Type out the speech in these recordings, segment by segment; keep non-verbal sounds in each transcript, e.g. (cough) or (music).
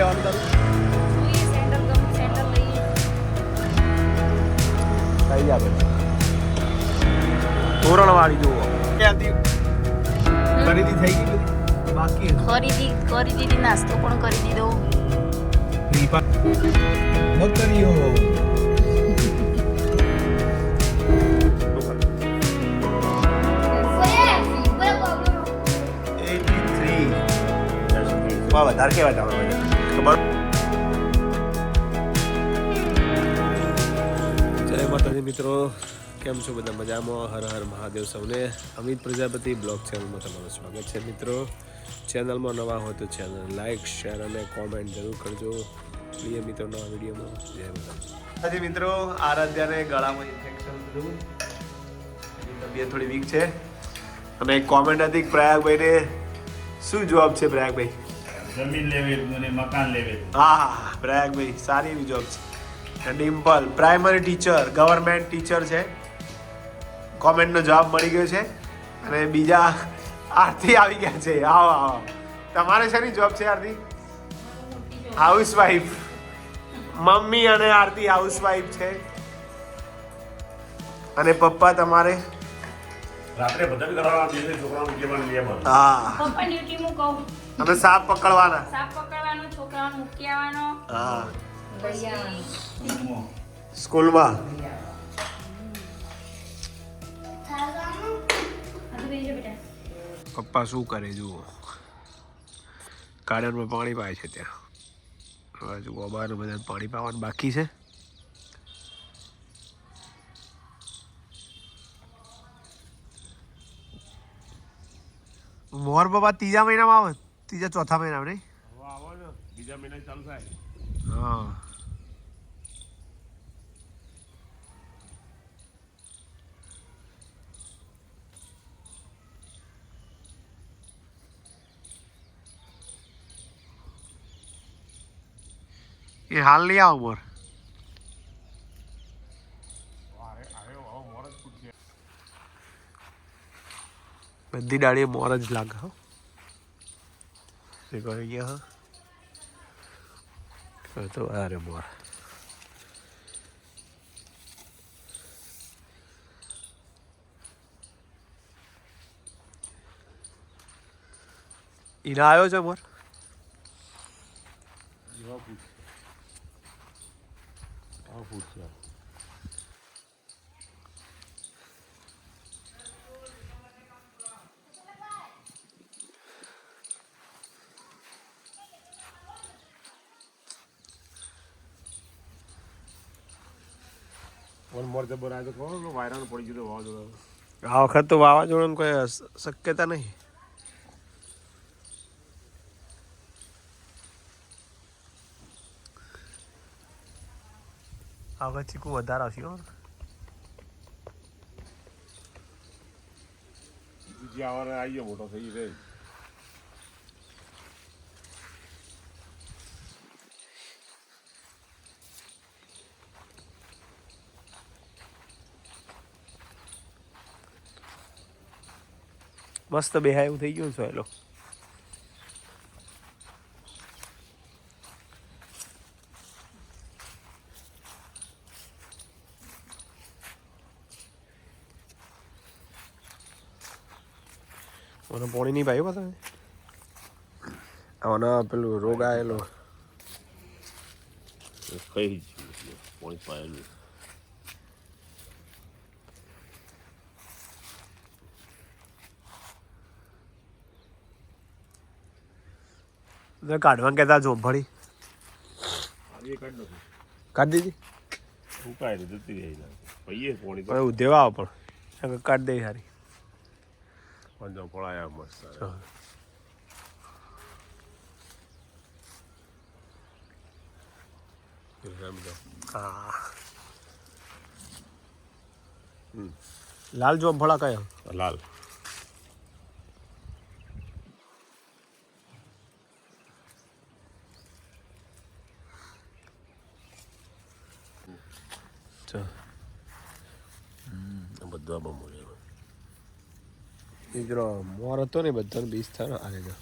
લેવાનું તારું થઈ જાય પછી વાળી જુઓ. ક્યાંથી? ખરીદી થઈ ગઈ બાકી ખરીદી કરી દીધી નાસ્તો પણ કરી દીધો. બકરીઓ વધારે કેવા તમે ખબર? જય માતાજી મિત્રો, કેમ છો બધા મજામાં? હર હર મહાદેવ સૌને. અમિત પ્રજાપતિ બ્લોગ ચેનલમાં તમારું સ્વાગત છે મિત્રો. ચેનલમાં નવા હોય તો ચેનલ લાઈક, શેર અને કોમેન્ટ જરૂર કરજો. પ્રિય મિત્રો, નવા વિડીયોમાં જય માતાજી. મિત્રો, આરાધ્યાને ગળામાં ઇન્ફેક્શન થયું. તબિયત થોડી વીક છે. અને એક કોમેન્ટ હતી પ્રયાગભાઈને શું જવાબ છે પ્રયાગભાઈ? જમીન લેવી અને મકાન લેવી હા પ્રયાગભાઈ સારી એવી જોબ છે. Dimple primary teacher government teacher છે. કોમેન્ટનો જવાબ મળી ગયો છે. અને બીજા આરતી આવી ગયા છે. આવો આવો. તમારે શેની જોબ છે આરતી? હાઉસવાઈફ મમ્મી અને આરતી હાઉસવાઈફ છે. અને પપ્પા તમારે? રાત્રે બધા કરવાના હા. પપ્પા ડ્યુટી હું અને સાપ પકડવાના. સાપ પકડવાનો છોકરાઓને મૂકી આવવાનો હા સ્કૂલમાં. પપ્પા શું કરે જુઓ. ગાર્ડનમાં પાણી પાય છે ત્યાં. હવે જુઓ બહાર બધા પાણી પાવાનું બાકી છે. મોર બાબા ત્રીજા મહિનામાં આવે? ત્રીજા ચોથા મહિનામાં નહીં હવે આવો ને બીજા મહિના ચાલુ થાય હા એ હાલ નહીં આવો મોર અરે અરે હવે મોર જ પૂછીએ બધી ડાળીએ મોર જ લાગે હો કરી ગયા તો અરે મોર ઈના આવ્યો છે મોર એવા પૂછ આવા જબર આજે કોણ કહો પડી ગયું વાવાઝોડા. આ વખત તો વાવાઝોડાનું કોઈ શક્યતા નહીં. આ વખત ચીકુ વધારે આવશે હો બીજી આવવાને આવી મોટો થઈ ગયો મસ્ત બેહાય એવું થઈ ગયું છે એલો મને પોણી નહીં પાયું પાછા? આના પેલું રોગ આવેલો કઈ જ પોણી પાયેલું. કાઢવા કહેતા આજે કાઢ કાઢી દીધી? ઉકાય ને જતી રહી પૈયે પોણી પણ પણ દેવા આવો પણ. કાઢ દે સારી પંજો પડાયા મસ્ત. હા. લાલ જોંભળા કયો? લાલ ચાલ બધા બમો મિત્રો મોર હતો ને બધાને બીસ થયો ને જો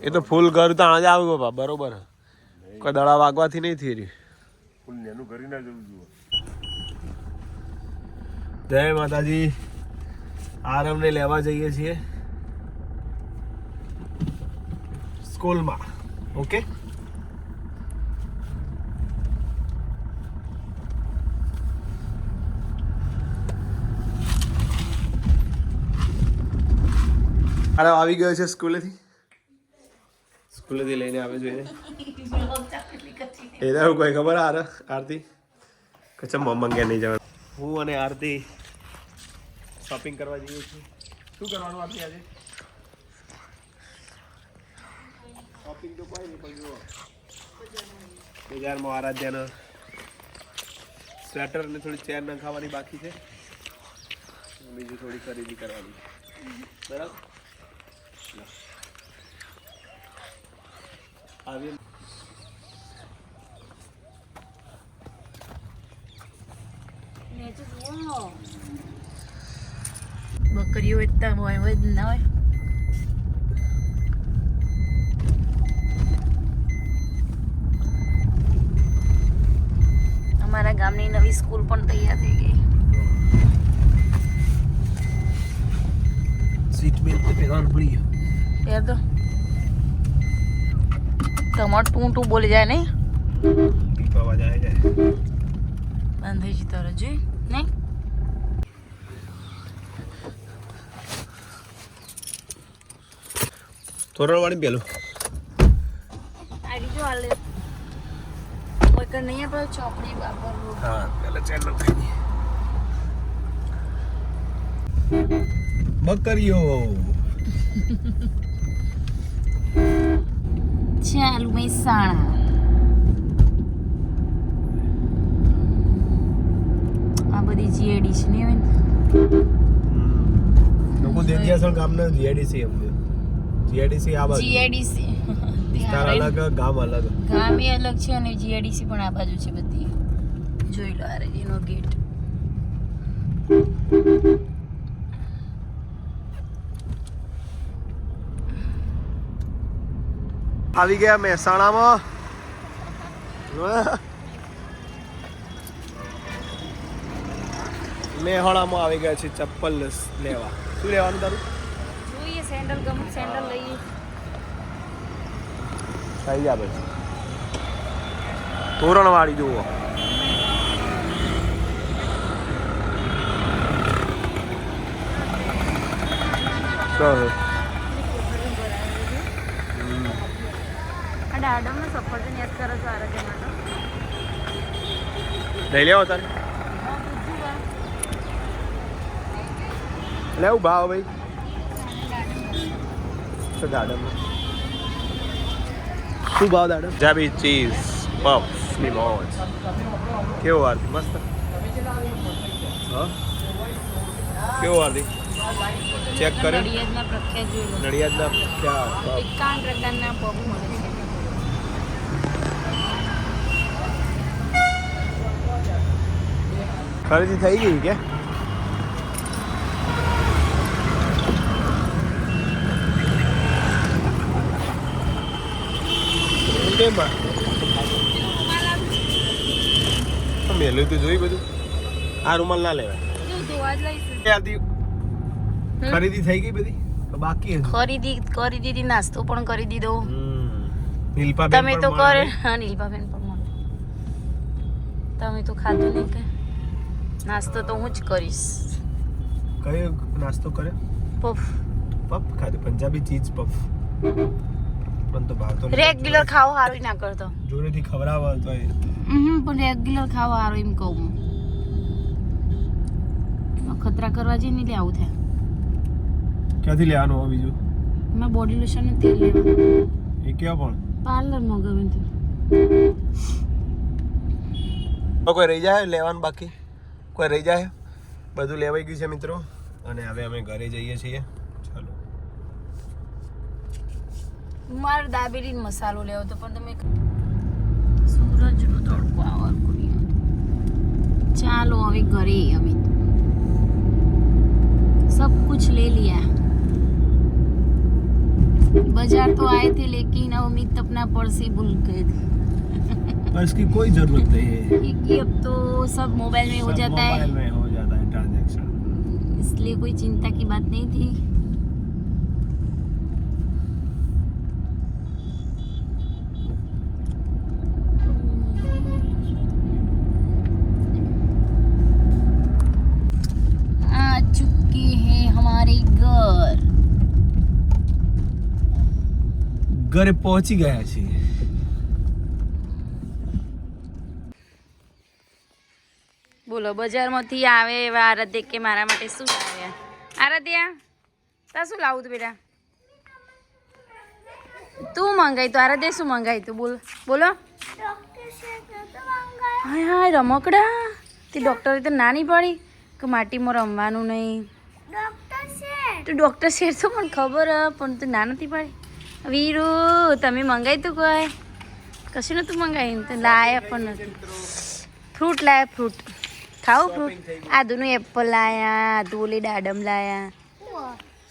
એ તો ફૂલ ઘર તો આજે આવ્યું બાપા બરોબર. કોઈ દડા વાગવાથી નહીં થઈ રહ્યું. ફૂલ નેનું ના જવું જુઓ. જય માતાજી. આરમને લેવા જઈએ છીએ. સ્કૂલમાં. ઓકે? અરે આવી ગયો છે સ્કૂલેથી? સ્કૂલેથી લઈને આવે જોઈએ એને (laughs) કોઈ ખબર આર આરતી? કચ્છા મમ્મા નહીં જવાનું. હું અને આરતી શોપિંગ કરવા જઈએ છીએ. શું કરવાનું આરતી આજે? શોપિંગ તો કોઈ નહીં પણ જુઓ. બજારમાં આરાધ્યાના સ્વેટર અને થોડી ચેર નખાવાની બાકી છે. બીજું થોડી ખરીદી કરવાની. બરાબર? લો. આવી બકરીઓ એટલા હોય હોય ના હોય અમારા ગામની નવી સ્કૂલ પણ તૈયાર થઈ ગઈ સીટ બેલ્ટ પહેરવાનું પડી ગયું પહેર તો. તમારે તું તું બોલી જાય નહીં? બંધ થઈ જતો રજુ નહીં? તોરણવાળી પેલું આડી જો હાલે. કોઈ નહીં આપણે ચોપડી બાપર હા પેલા ચેર નખાઈ ચાલુ મહેસાણા. આ બધી જીએડી છે ને? લોકો દેદિયાસણ ગામના જીઆઈડીસી એમને જીઆઈડીસી આ બાજુ. જીએડીસી વિસ્તાર અલગ ગામ અલગ. ગામે અલગ છે અને જીએડીસી પણ આ બાજુ છે બધી. જોઈ લો આ રહી એનો ગેટ આવી ગયા મહેસાણામાં. મેહોણામાં આવી ગયા છે ચપ્પલ લેવા. શું લેવાનું તારું? જોઈએ સેન્ડલ ગમે સેન્ડલ લઈએ. થઈ જા પછી. તોરણવાળી જુઓ. સરસ આ દાડમને સફરજન યાદ કરો છો આરોગ્ય માટે? લઈ લેવો ભાવ ભાઈ? શું દાડમ શું ભાવ દાડમ? જાબી ચીઝ પફની મોજ કેવું આરતી મસ્ત? કેવો આરતી ચેક કરે નડિયાદના પ્રખ્યાત જોઈ લો નડિયાદના ક્યાં પફ એકાવન પ્રકારના પગ મળે છે ખરીદી થઈ ગઈ કે? મેલું તો જોઈ બધું. આ રૂમાલ ના લેવાય. ખરીદી થઈ ગઈ બધી? બાકી ખરીદી કરી દીધી નાસ્તો પણ કરી દીધો. નીલપા તમે તો કરે. હા નીલભાબેન પણ તમે તો ખાધું નહીં કે? નાસ્તો તો હું જ કરીશ. કયો નાસ્તો કરે? પફ. પફ ખાધું? Punjabi cheese puff. પણ તો ભાવતો. રેગ્યુલર ખાવો સારું ના કરતો. જોડેથી ખવડાવવા તો એ. હમ પણ રેગ્યુલર ખાવ હારું એમ કહું હું. અખતરા કરવા જઈને લે આવું થાય. ક્યાંથી લેવાનું હવે બીજું? મેં બોડી લોશનનું તેલ લેવાનું. એ ક્યાં પણ? પાર્લર ગમે તે. તો કોઈ રહી જાય લેવાનું બાકી? કોઈ રહી જાય બધું લેવાઈ ગયું છે મિત્રો અને હવે અમે ઘરે જઈએ છીએ ચાલો મારે દાબેલી મસાલો લેવો તો પણ તમે સૂરજનો તડકો આવર કરી ચાલો હવે ઘરે અમે તો सब कुछ ले लिया बाजार तो आए थे लेकिन अमित अपना पर्स ही भूल गए थे पर इसकी कोई जरूरत नहीं है क्योंकि अब तो सब मोबाइल में हो सब जाता है मोबाइल में हो जाता है ट्रांजैक्शन इसलिए कोई चिंता की बात नहीं थी आ चुके हैं हमारे घर ઘરે પહોંચી ગયા છીએ બોલો બજારમાંથી આવે એવા આરાધ્ય કે મારા માટે શું લાવ્યા આરાધ્યા તા શું લાવું તું બેટા? તું મંગાવી તો આરાધ્ય શું મંગાવી તું? બોલ બોલો. હાય હાય રમકડા. તે ડૉક્ટરે તો નાની પડી કે માટીમાં રમવાનું નહીં. તો ડૉક્ટર શેર તો પણ ખબર હ, પણ તું ના નથી પડી. વીરુ તમે મંગાવી તું કોઈ? કશું નતું મંગાવ્યું તો લાયા પણ નથી. ફ્રૂટ લાયા ફ્રૂટ. ખાવું ફ્રૂટ આદુનું એપલ લાયા આદુ ઓલી દાડમ લાયા.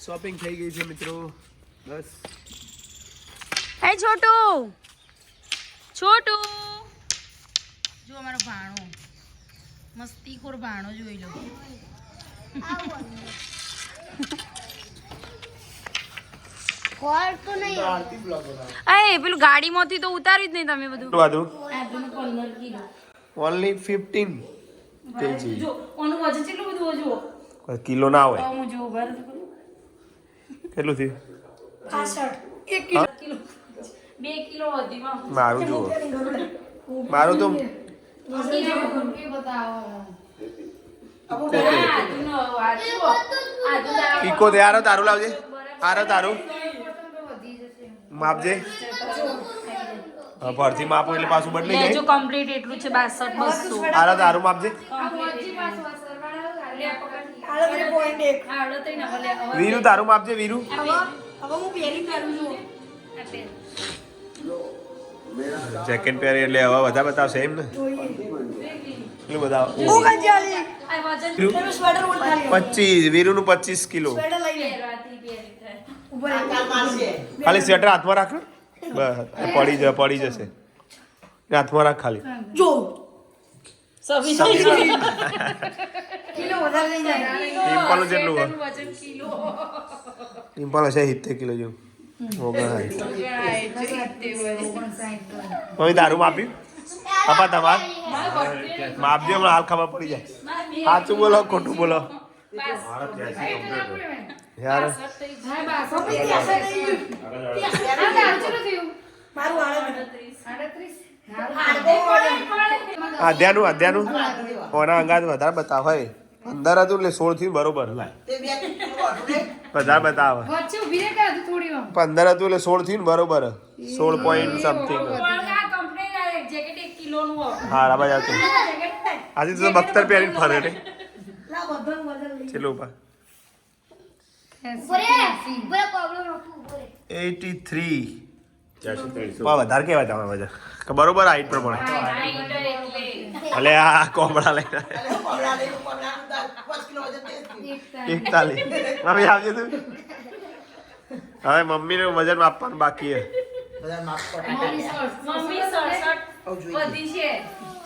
શોપિંગ થઈ ગઈ છે મિત્રો. બસ. હે છોટુ? છોટુ? જો અમારો ભાણો. મસ્તીખોર ભાણો જોઈ લો. અરે પેલું ગાડીમાંથી તો ઉતાર્યું જ નહીં તમે બધું. ઓનલી ફિફ્ટીન કેજી જો ઓનું વજન કેટલું બધું જુઓ. કિલો ના હોય. હું તો. કેટલું થયું? કિલો. કિલો. વધી મારું જુઓ. મારું તો. ઈકો દે આરો તારું લાવજે. આરો તારું. માપજે. હા, ફરથી માપો એટલે પાછું બદલી જાય જો કમ્પ્લીટ એટલું છે 62 200 આરા તારું માપજે વીરુ તારું માપજે વીરુ? જેકેટ પહેરી એટલે હવે બધા બતાવશે એમ ને? એટલું બધા પચીસ. વીરુ? નું પચીસ. કિલો. ખાલી સ્વેટર હાથમાં રાખ. બસ પડી જશે પડી જશે. હાથમાં રાખ ખાલી. પિમ્પલ જેટલું પિમ્પલ હશે સિત્તેર કિલો જેવું. હવે દારૂ માપ્યું પપ્પા તમાર? માપજો હમણાં હાલ ખબર પડી જાય. સાચું બોલો ખોટું બોલો. યાર. આધ્યાનું આધ્યાનું. ઓના અંગાત વધારે બતાવ હોય પંદર હતું એટલે સોળથી બરોબર બધા બતાવે. પંદર હતું એટલે સોળથી બરોબર. સોળ પોઈન્ટ સમથિંગ હા રાબા આજે તો બખ્તર પહેરીને ફરે રે ચલો વધારે કેવાય તમે કે બરોબર હાઈટ પ્રમાણે ભલે આ કોમળા લઈને. એકતાલીસ. મમ્મી આવજે તું? હવે મમ્મીનું વજન માપવાનું બાકી છે.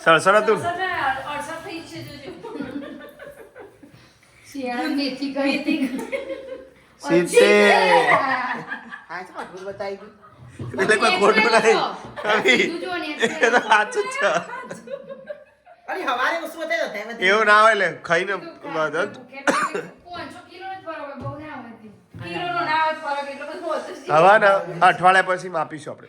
સડસઠ હતું ને? સિત્તેર એટલે કોઈ ખોટું નહીં. મમ્મી, તો સાચું જ છે. એવું ના હોય એટલે ખાઈને બધું હવે અઠવાડિયા પછી માપીશું આપણે.